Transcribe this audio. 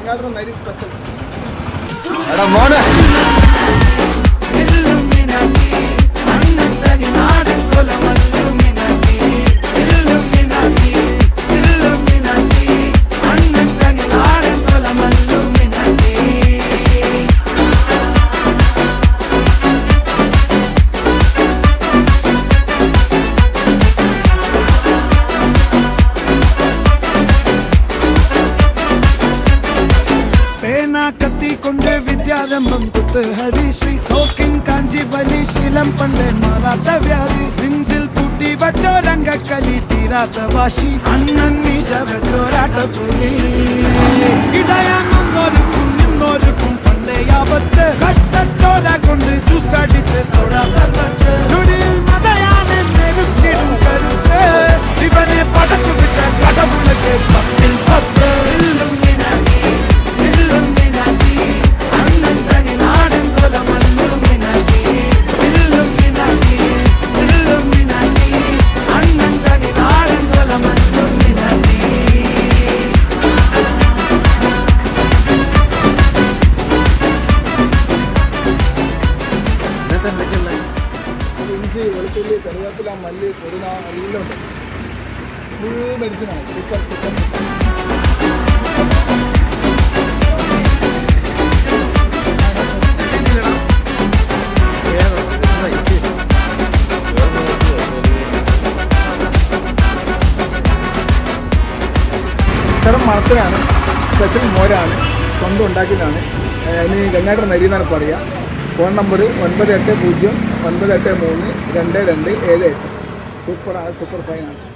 ചെങ്ങാട്ടം നരി സ്പെഷ്യൽ കത്തി കൊണ്ട് വിദ്യാരംഭം കുത്ത്. ഹരിശ്രീ തോക്കിൻ കാഞ്ചി വലി ശീലം പണ്ട് മാറാത്ത വ്യാധി. നെഞ്ചിൽ പൂട്ടി വച്ചോ രംഗക്കലി തീരാത്ത വാശി. അണ്ണൻ മീശ വെച്ചോരാട്ട പുലി. ഇടയാങ്ങൊന്നൊരുക്കും നിന്നൊരുക്കും പണ്ടേ ആപത്ത് ഇന്നത്തെ എന്തൊക്കെയുള്ള? ഇഞ്ചി വെളുത്തുള്ളി കറിവേപ്പില മല്ലി പുതിന എല്ലാം ഉണ്ട്. ഫുൾ മെഡിസിനാണ് സൂപ്പർ സൂപ്പർ മണത്തിനാണ് സ്പെഷ്യൽ മോരാണ് സ്വന്തം ഉണ്ടാക്കിയതാണ്. ഇനി ഗംഗാട്ടർ നരി എന്നാണ് പറയുക. ഫോൺ നമ്പർ ഒൻപത് എട്ട് പൂജ്യം ഒൻപത് എട്ട് മൂന്ന് രണ്ട് രണ്ട് ഏഴ് എട്ട്. Super super ഫൈനാണ്.